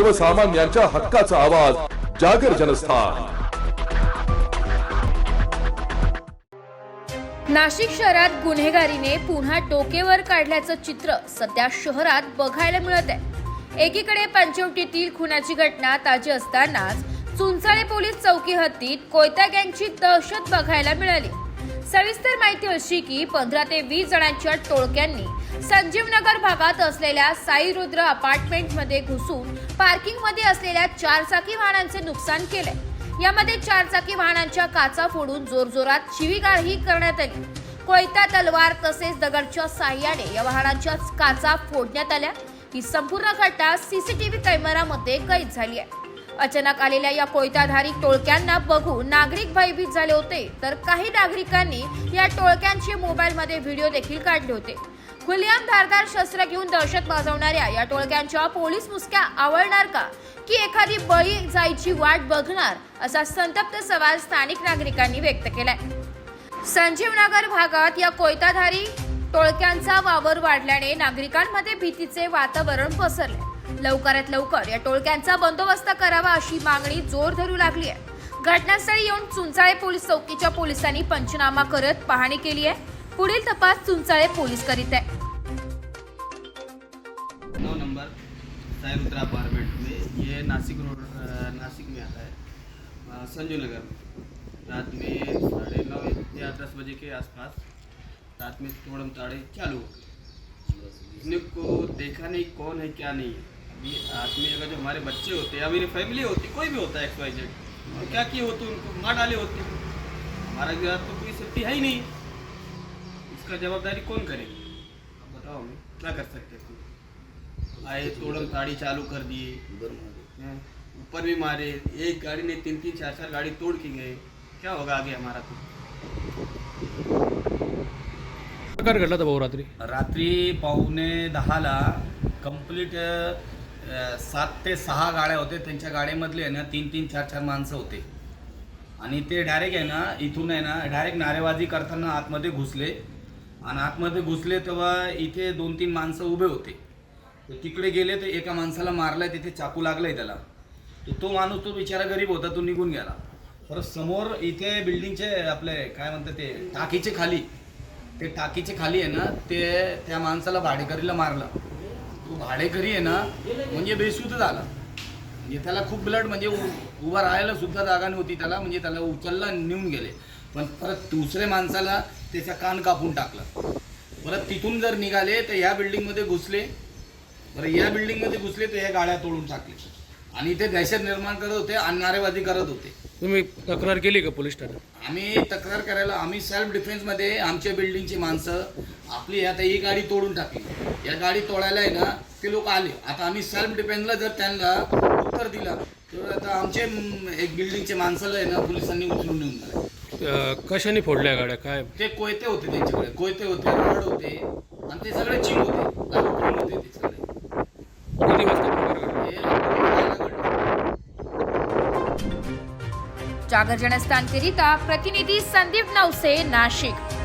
सर्वसामान्यांच्या हक्काचा आवाज जागर जनस्थान. नाशिक शहरात गुन्हेगारीने पुन्हा टोकेवर काढल्याचं चित्र सध्या शहरात बघायला मिळत आहे. एकीकडे पंचवटीतील खुनाची घटना ताजी असतानाच चुंचाळे पोलीस चौकी हद्दीत कोयता गँगची दहशत बघायला मिळाली. सविस्तर माहिती अशी की पंधरा ते वीस जणांच्या टोळक्यांनी संजीवनगर भागात असलेल्या साई रुद्र अपार्टमेंटमध्ये घुसून पार्किंगमध्ये असलेल्या चारचाकी वाहनांचे नुकसान केले यामध्ये चारचाकी वाहनांच्या काचा फोडून जोरजोरात शिवीगाळही करण्यात आली. कोयता तलवार तसेच दगडच्या साह्याने या वाहनांच्या काचा फोडण्यात आल्या. ही संपूर्ण घटना सीसीटीव्ही कॅमेरामध्ये कैद झाली आहे. अचानक आलेल्या या कोयताधारी टोळक्यांना बघून नागरिक भयभीत झाले होते तर काही नागरिकांनी या टोळक्यांचे मोबाईलमध्ये व्हिडिओ देखील काढले होते. खुलेआम धारदार शस्त्र घेऊन दहशत माजवणाऱ्या या टोळक्यांच्या पोलीस मुसक्या आवळणार का? की एखादी बळी जायची वाट बघणार? असा संतप्त सवाल स्थानिक नागरिकांनी व्यक्त केलाय. संजीवनगर भागात या कोयताधारी टोळक्यांचा वावर वाढल्याने नागरिकांमध्ये भीतीचे वातावरण पसरले. लवकरात लवकर या टोळक्यांचा बंदोबस्त करावा अशी मागणी जोर धरू लागली आहे. घटनास्थळी येऊन चुंचाळे पोलीस चौकीच्या पोलिसांनी पंचनामा करत पाहणी केली आहे. पुढील तपास चुंचाळे पोलीस करीत आहे. नौ नंबर सायरुद्रा अपार्टमेंट में ये नासिक रोड नासिक में आता है संजू नगर रात में साढ़े नौ या दस बजे के आसपास. रात में तोड़म ताड़े चालू. हो गए को देखा नहीं कौन है क्या नहीं है. आदमी अगर जो हमारे बच्चे होते या मेरी फैमिली होती कोई भी होता है एक्स वाई जेड और क्या किए होते उनको? मार डाले होते। हमारा घर तो कोई सेफ्टी है ही नहीं। इसका जवाबदारी कौन करेगा? अब बताओ हमें क्या कर सकते हैं? आए तोड़म ताड़ी चालू कर दिए। ऊपर भी मारे। एक गाड़ी ने तीन तीन चार चार गाड़ी तोड़ के गए। क्या होगा आगे हमारा तो? प्रकार घडला होता भाऊ रात्री? रात्री पावणे दहाला कंप्लीट सात ते सहा गाड्या होते. त्यांच्या गाड्यामधले आहे ना तीन तीन चार चार माणसं होते. आणि ते डायरेक्ट आहे ना इथून आहे ना डायरेक्ट नारेबाजी करताना आतमध्ये घुसले. आणि आतमध्ये घुसले तेव्हा इथे दोन तीन माणसं उभे होते. तर तिकडे गेले तर एका माणसाला मारलाय तिथे चाकू लागलाय त्याला. तर तो माणूस तो बिचारा गरीब होता तो निघून गेला. परत समोर इथे बिल्डिंगचे आपले काय म्हणतात ते टाकीचे खाली. ते टाकीचे खाली आहे ना ते त्या माणसाला भाडेकरीला मारलं. तू भाडेकरी आहे ना म्हणजे बेशुद्ध झाला. म्हणजे त्याला खूप ब्लड म्हणजे उ- उभा राहायला सुद्धा जागा नव्हती त्याला म्हणजे त्याला उचलला नेऊन गेले. पण परत दुसऱ्या माणसाला त्याचा कान कापून टाकला. परत तिथून जर निघाले तर ह्या बिल्डिंगमध्ये घुसले. बरं या बिल्डिंगमध्ये घुसले तर ह्या गाड्या तोडून टाकले आणि इथे दहशत निर्माण करत होते आणि नारेबाजी करत होते. तुम्ही तक्रार केली का पोलीस ठाण्यात? आम्ही तक्रार करायला आम्ही सेल्फ डिफेन्समध्ये आमच्या बिल्डिंगची माणसं आपली आता ही गाडी तोडून टाकली. या गाडी तोडायला आहे ना ते लोक आले. आता आम्ही सेल्फ डिफेन्सला जर त्यांना उत्तर दिलं तर आता आमचे म, एक बिल्डिंगचे माणसाला आहे ना पोलिसांनी उचलून नेऊन अं, कशाने फोडल्या गाड्या? काय? ते कोयते होते त्यांच्याकडे. कोयते होते रड होते आणि ते सगळे चिंग होते. जागर जनस्थानकरिता प्रतिनिधी संदीप नवसे नाशिक।